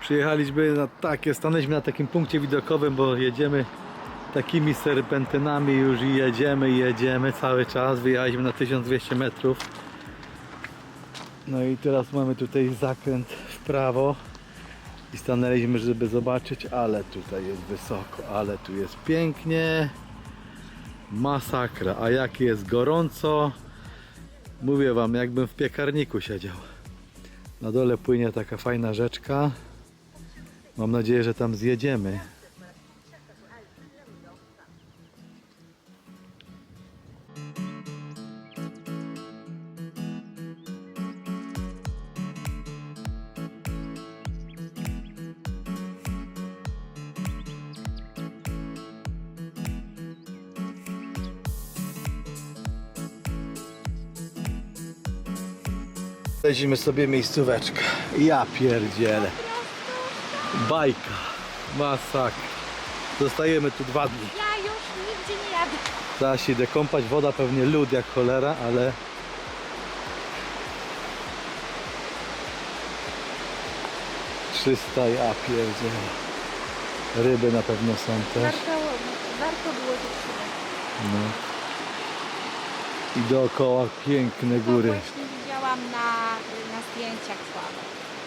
Przyjechaliśmy na takie, stanęliśmy na takim punkcie widokowym, bo jedziemy takimi serpentynami już i jedziemy, jedziemy cały czas. Wyjechaliśmy na 1200 metrów. No i teraz mamy tutaj zakręt w prawo i stanęliśmy, żeby zobaczyć, ale tutaj jest wysoko, ale tu jest pięknie. Masakra, a jak jest gorąco, mówię wam, jakbym w piekarniku siedział. Na dole płynie taka fajna rzeczka. Mam nadzieję, że tam zjedziemy. Lecimy sobie miejscóweczkę. Ja pierdzielę. Bajka. Masakra. Zostajemy tu dwa dni. Ja już nigdzie nie jadę. Zaraz się idę kąpać. Woda pewnie lód jak cholera, ale... Czysta ja pierdzielę. Ryby na pewno są też. Warto, warto było to. No. I dookoła piękne To góry. właśnie widziałam na, na zdjęciach słabe.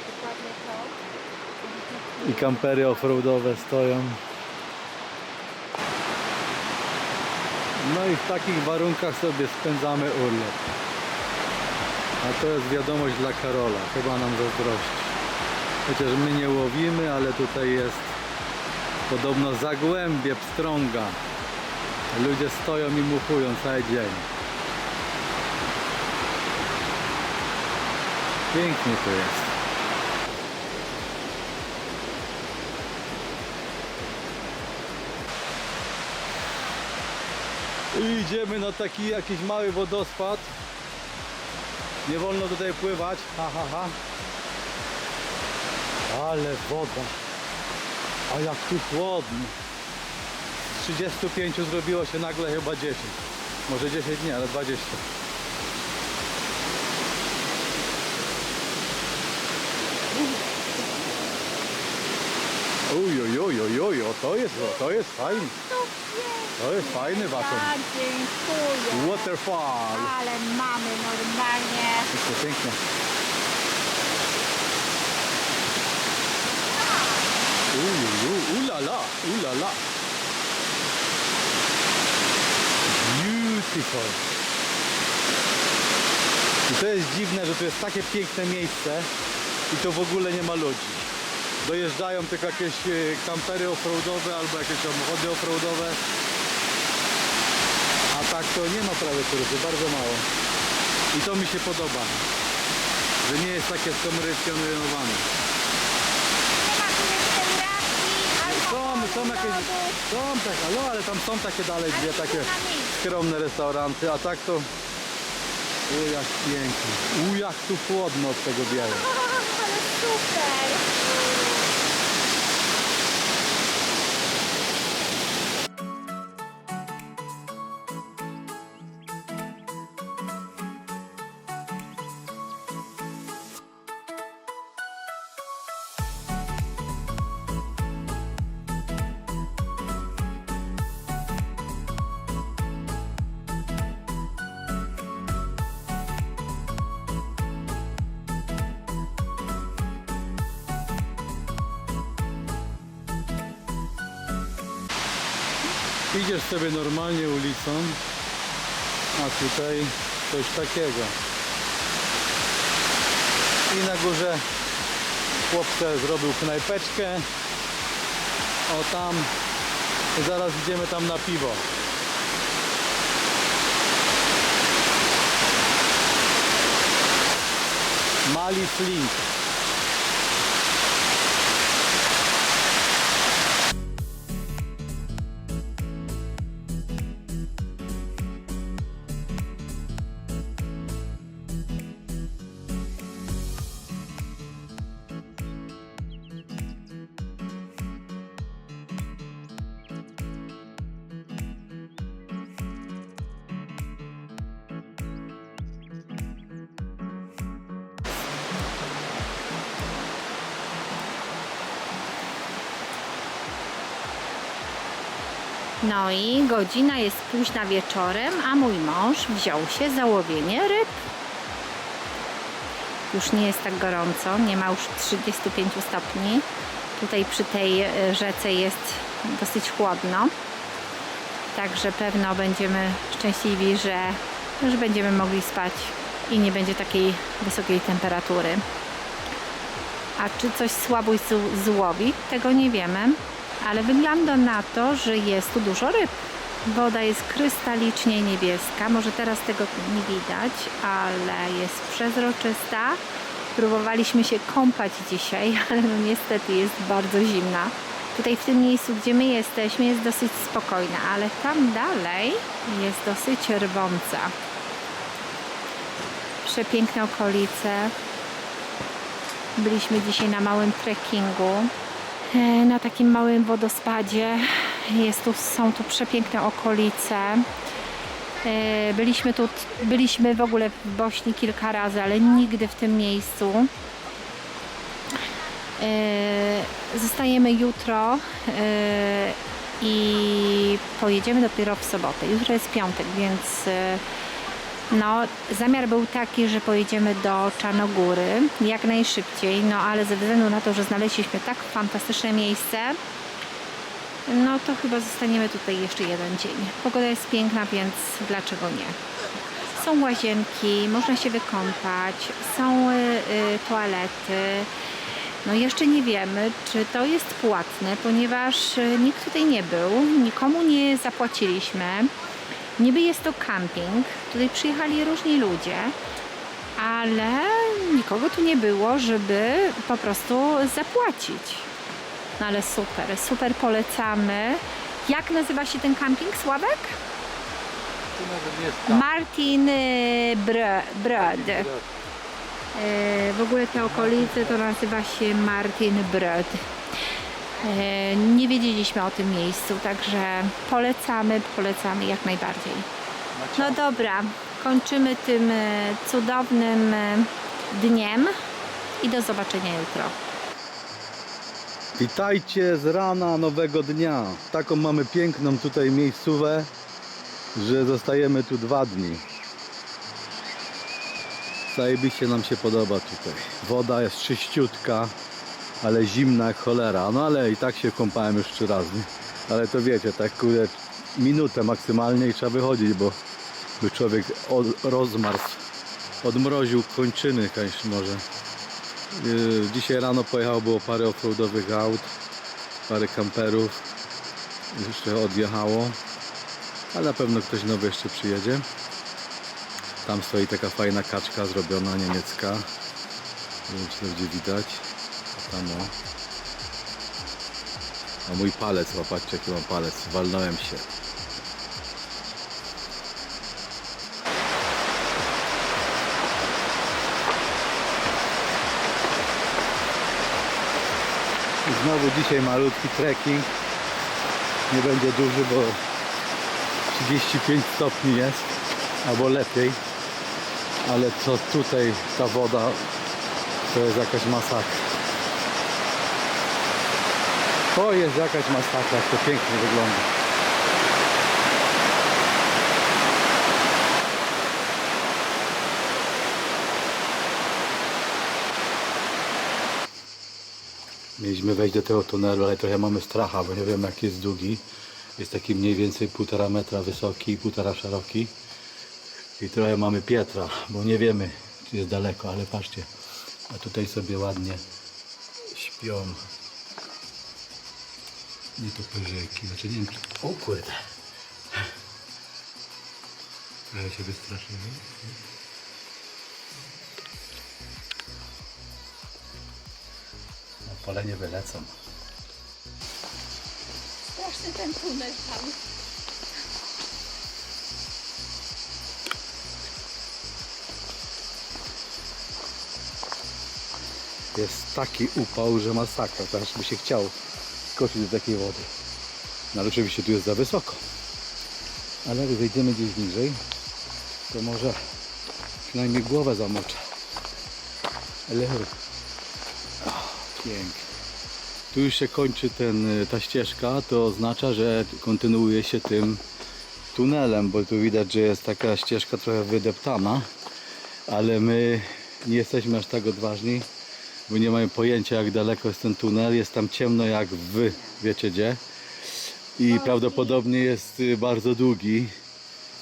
Dokładnie to. I kampery offroadowe stoją. No i w takich warunkach sobie spędzamy urlop. A to jest wiadomość dla Karola. Chyba nam zazdrości. Chociaż my nie łowimy, ale tutaj jest podobno zagłębie pstrąga. Ludzie stoją i muchują cały dzień. Pięknie to jest. I idziemy na taki jakiś mały wodospad. Nie wolno tutaj pływać. Ha, ha, ha. Ale woda. A jak tu chłodno. Z 35 zrobiło się nagle chyba 10. Może 10 nie, ale 20. Uj, uj, uj, o to jest, o, to jest fajny. To. To jest fajny basen. Ja dziękuję. Waterfall. Ale mamy normalnie. Pięknie, pięknie. Ujuju, ulala, ulala. Beautiful. I to jest dziwne, że to jest takie piękne miejsce i to w ogóle nie ma ludzi. Dojeżdżają tylko jakieś e, kampery offroadowe albo jakieś samochody offroadowe. A tak to nie ma prawie turystów, bardzo mało. I to mi się podoba, że nie jest takie restauracji, Są, są jakieś, są takie, no ale tam są takie dalej Ale dwie takie skromne restauranty, a tak to... U jak pięknie, u jak tu chłodno od tego białego. Idziesz sobie normalnie ulicą, a tutaj coś takiego. I na górze chłopcze zrobił knajpeczkę. O tam. Zaraz idziemy tam na piwo. Mali Flint. No i godzina jest późna wieczorem, a mój mąż wziął się za łowienie ryb. Już nie jest tak gorąco, nie ma już 35 stopni. Tutaj przy tej e, rzece jest dosyć chłodno. Także pewno będziemy szczęśliwi, że, że będziemy mogli spać i nie będzie takiej wysokiej temperatury. A czy coś słabo złowi? Tego nie wiemy, ale wygląda na to, że jest tu dużo ryb. Woda jest krystalicznie niebieska, może teraz tego nie widać, ale jest przezroczysta. Próbowaliśmy się kąpać dzisiaj, ale no niestety jest bardzo zimna. Tutaj w tym miejscu, gdzie my jesteśmy, jest dosyć spokojna, ale tam dalej jest dosyć rwąca. Przepiękne okolice, Byliśmy dzisiaj na małym trekkingu, na takim małym wodospadzie. Jest tu, są tu przepiękne okolice. E, Byliśmy tu, byliśmy w ogóle w Bośni kilka razy, ale nigdy w tym miejscu. E, Zostajemy jutro e, i pojedziemy dopiero w sobotę. Jutro jest piątek, więc e, no, zamiar był taki, że pojedziemy do Czarnogóry jak najszybciej, no ale ze względu na to, że znaleźliśmy tak fantastyczne miejsce, no to chyba zostaniemy tutaj jeszcze jeden dzień. Pogoda jest piękna, więc dlaczego nie? Są łazienki, można się wykąpać, są y, y, toalety. No jeszcze nie wiemy, czy to jest płatne, ponieważ y, nikt tutaj nie był, nikomu nie zapłaciliśmy. Niby jest to camping, tutaj przyjechali różni ludzie, ale nikogo tu nie było, żeby po prostu zapłacić. No ale super, super polecamy. Jak nazywa się ten camping, Sławek? Martin y, Br- Brod. Y, W ogóle te okolice to nazywa się Martin Brod. Y, Nie wiedzieliśmy o tym miejscu, także polecamy, polecamy jak najbardziej. No dobra, kończymy tym e, cudownym e, dniem i do zobaczenia jutro. Witajcie z rana nowego dnia. Taką mamy piękną tutaj miejscówę, że zostajemy tu dwa dni. Zajebiście nam się podoba tutaj. Woda jest czyściutka, ale zimna jak cholera. No ale i tak się kąpałem już trzy razy. Ale to wiecie, tak kurde, minutę maksymalnie i trzeba wychodzić, bo by człowiek od, rozmarzł, odmroził kończyny jakaś może. Yy, Dzisiaj rano pojechało było parę offroadowych aut, parę kamperów. Jeszcze odjechało. Ale na pewno ktoś nowy jeszcze przyjedzie. Tam stoi taka fajna kaczka zrobiona niemiecka. Nie wiem czy to będzie widać. Tam o. A mój palec, popatrzcie jaki mam palec. Walnąłem się. Znowu dzisiaj malutki trekking. Nie będzie duży, bo 35 stopni jest, albo lepiej. Ale co tutaj ta woda to jest jakaś masakra. To jest jakaś masakra, jak to pięknie wygląda. Mieliśmy wejść do tego tunelu, ale trochę mamy stracha, bo nie wiem jak jest długi. Jest taki mniej więcej półtora metra wysoki i półtora szeroki. I trochę mamy Pietra, bo nie wiemy czy jest daleko, ale patrzcie. A tutaj sobie ładnie śpią. Nie to perzyki, znaczy nie wiem. czy- O kurde. Trochę się wystraszyli. Pole nie wylecą. Straszny ten tunel tam. Jest taki upał, że masakra. Teraz by się chciał skoczyć do takiej wody. No ale oczywiście tu jest za wysoko. Ale jak zejdziemy gdzieś niżej, to może przynajmniej głowę zamoczę. Ale pięknie. tu już się kończy ten, y, ta ścieżka, to oznacza, że kontynuuje się tym tunelem, bo tu widać, że jest taka ścieżka trochę wydeptana, ale my nie jesteśmy aż tak odważni, bo nie mamy pojęcia jak daleko jest ten tunel, jest tam ciemno jak w wiecie gdzie. I prawdopodobnie jest y, bardzo długi,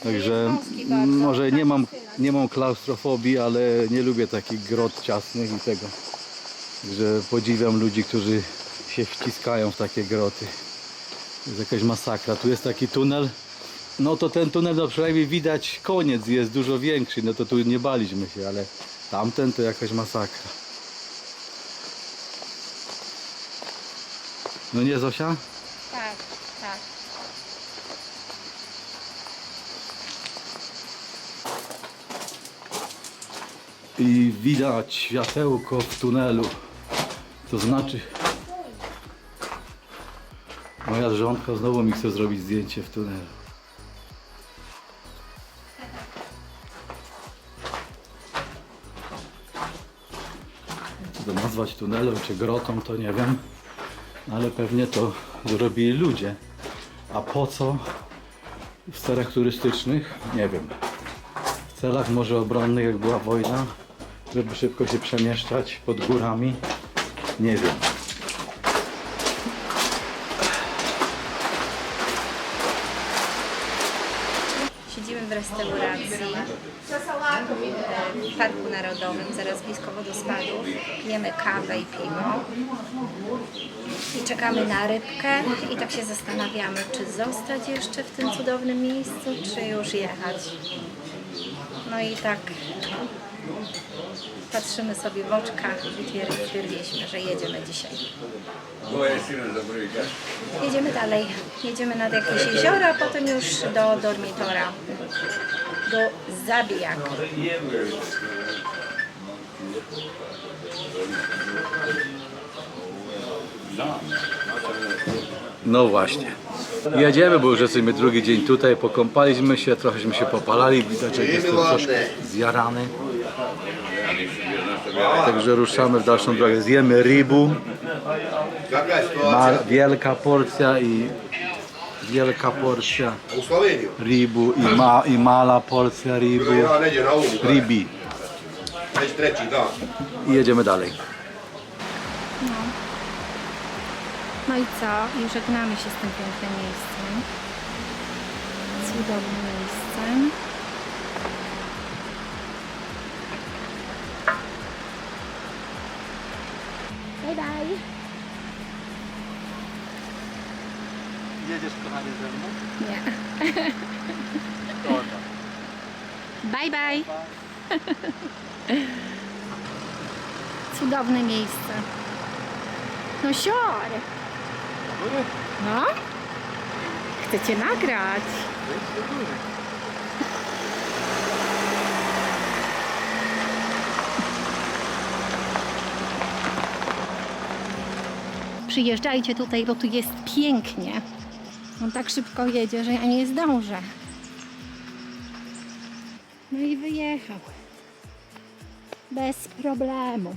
także może nie mam, tak nie mam klaustrofobii, ale nie lubię takich grot ciasnych i tego, że podziwiam ludzi, którzy się wciskają w takie groty. Jest jakaś masakra. Tu jest taki tunel. No to ten tunel no przynajmniej widać koniec jest dużo większy. No to tu nie baliśmy się, ale tamten to jakaś masakra. No nie Zosia? Tak, tak. I widać światełko w tunelu. To znaczy... Moja żonka znowu mi chce zrobić zdjęcie w tunelu. To nazwać tunelem czy grotą, to nie wiem. Ale pewnie to zrobili ludzie. A po co w celach turystycznych? Nie wiem. W celach może obronnych, jak była wojna, żeby szybko się przemieszczać pod górami. Nie wiem. Siedzimy w restauracji w Parku Narodowym, zaraz blisko wodospadów. Pijemy kawę i piwo. I czekamy na rybkę i tak się zastanawiamy, czy zostać jeszcze w tym cudownym miejscu, czy już jechać. No i tak patrzymy sobie w oczka i twier- stwierdziliśmy, że jedziemy dzisiaj. Jedziemy dalej. Jedziemy nad jakieś jezioro, a potem już do dormitora. Do zabijak. No właśnie. Jedziemy, bo już jesteśmy drugi dzień tutaj, pokąpaliśmy się, trochęśmy się popalali, widać, że jestem troszkę zjarany. Także ruszamy w dalszą drogę. Zjemy jest ma, wielka porcja i wielka porcja U Sloveniju. ribu i, ma, i mala porcja treći dan. I jedziemy dalej. No i co? I żegnamy się z tym pięknym miejscem. Cudownym miejscem. Bye bye. Jedziesz kochany ze mną? Nie. Bye bye. Cudowne miejsce. No sior. No? Chcę cię nagrać. Przyjeżdżajcie tutaj, bo tu jest pięknie. On tak szybko jedzie, że ja nie zdążę. No i wyjechał. Bez problemu.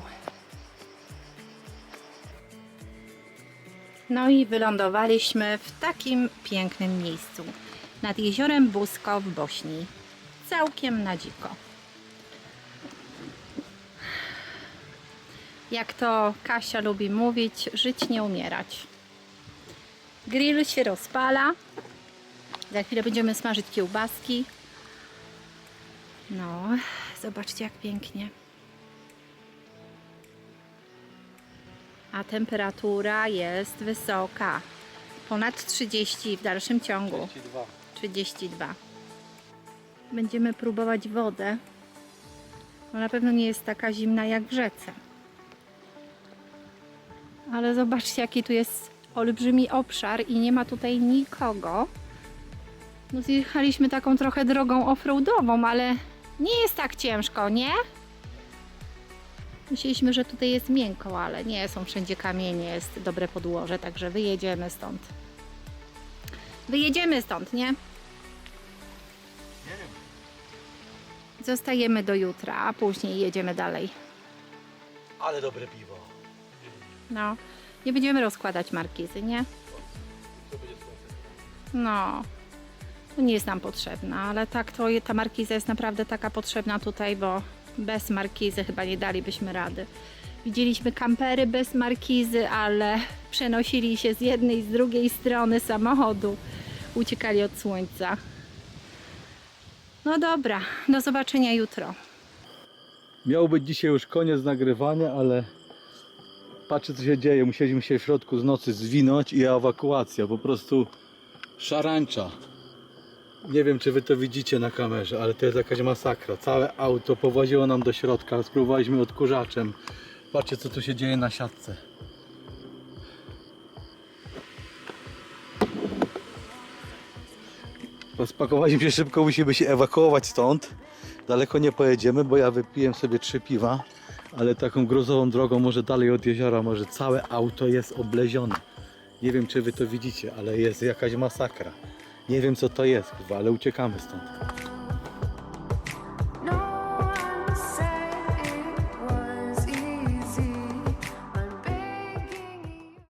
No i wylądowaliśmy w takim pięknym miejscu. Nad jeziorem Busko w Bośni. Całkiem na dziko. Jak to Kasia lubi mówić, żyć nie umierać. Grill się rozpala. Za chwilę będziemy smażyć kiełbaski. No, zobaczcie jak pięknie. A temperatura jest wysoka. Ponad 30 w dalszym ciągu. 32. Będziemy próbować wodę. No na pewno nie jest taka zimna jak w rzece. Ale zobaczcie, jaki tu jest olbrzymi obszar i nie ma tutaj nikogo. No zjechaliśmy taką trochę drogą offroadową, ale nie jest tak ciężko, nie? Myśleliśmy, że tutaj jest miękko, ale nie, są wszędzie kamienie, jest dobre podłoże, także wyjedziemy stąd. Wyjedziemy stąd, nie? Zostajemy do jutra, a później jedziemy dalej. Ale dobre piwo. No, Nie będziemy rozkładać markizy, nie? No, nie jest nam potrzebna, ale tak to ta markiza jest naprawdę taka potrzebna tutaj, bo bez markizy chyba nie dalibyśmy rady. Widzieliśmy kampery bez markizy, ale przenosili się z jednej i z drugiej strony samochodu. Uciekali od słońca. No dobra, do zobaczenia jutro. Miał być dzisiaj już koniec nagrywania, ale patrzę co się dzieje. Musieliśmy się w środku z nocy zwinąć i ewakuacja. Po prostu szarańcza. Nie wiem czy wy to widzicie na kamerze, ale to jest jakaś masakra. Całe auto powłaziło nam do środka. Spróbowaliśmy odkurzaczem. Patrzcie co tu się dzieje na siatce. Spakowaliśmy się szybko, musimy się ewakuować stąd. Daleko nie pojedziemy, bo ja wypiłem sobie trzy piwa, ale taką gruzową drogą może dalej od jeziora, może całe auto jest oblezione. Nie wiem czy wy to widzicie, ale jest jakaś masakra. Nie wiem co to jest, kurwa, ale uciekamy stąd.